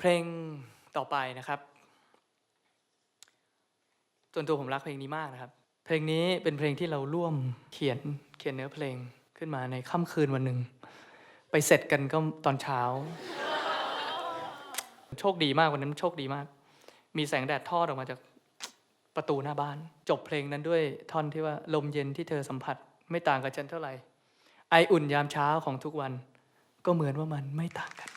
เพลงต่อไปนะครับส่วนตัวผมรักเพลงนี้มากนะครับ เพลงนี้เป็นเพลงที่เราร่วมเขียนเขียนเนื้อเพลงขึ้นมาในค่ำคืนวันหนึ่ง ไปเสร็จกันก็ตอนเช้า โชคดีมากวันนั้นโชคดีมาก มีแสงแดดทอดออกมาจากประตูหน้าบ้าน จบเพลงนั้นด้วยท่อนที่ว่าลมเย็นที่เธอสัมผัส ไม่ต่างกับฉันเท่าไหร่ ไออุ่นยามเช้าของทุกวัน ก็เหมือนว่ามันไม่ต่างกัน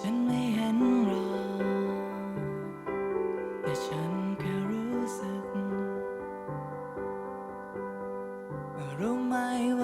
ฉันไม่เห็นหรอกแต่ฉันแค่รู้สึก รู้ไหมว่า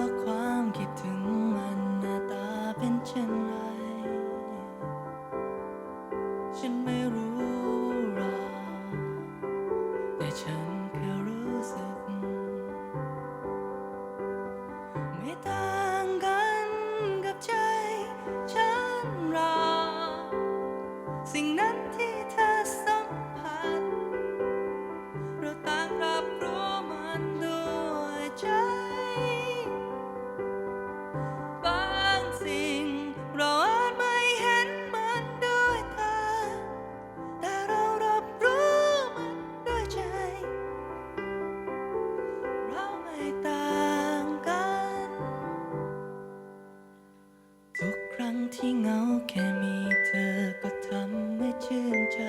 ที่เหงาแค่มีเธอก็ทำให้ชื่นใจ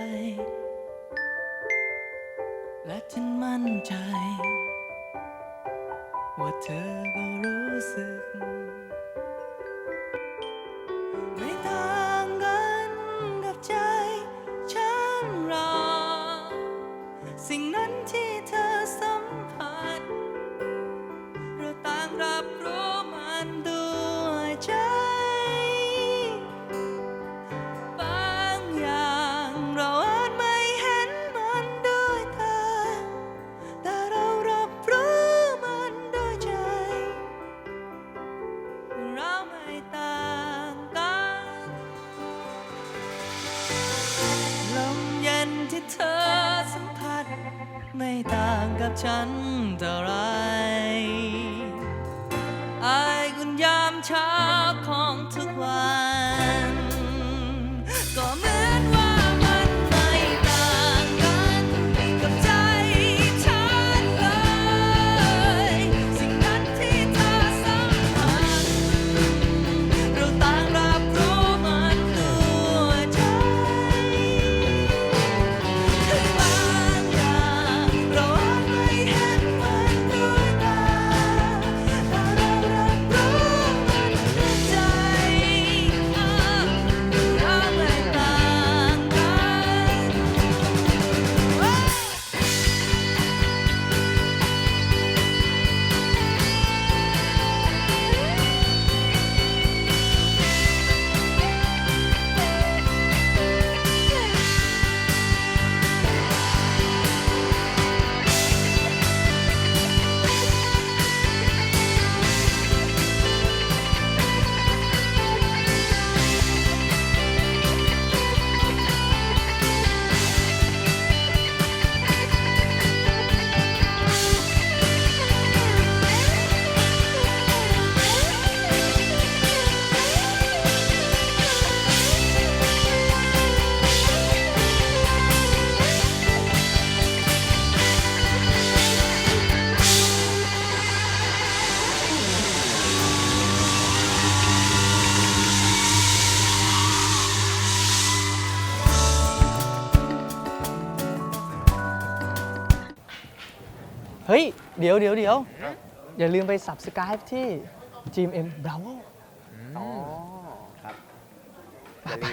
และฉันมั่นใจ ว่าเธอก็รู้สึก ไม่ต่างกับฉันเท่าไรไอ้คุณยามเช้า ฮ้ย เดี๋ยวเดี๋ยวเดี๋ยวอย่าลืมไปสับสกายที่ GMM Bravo อ๋อครับอย่าลื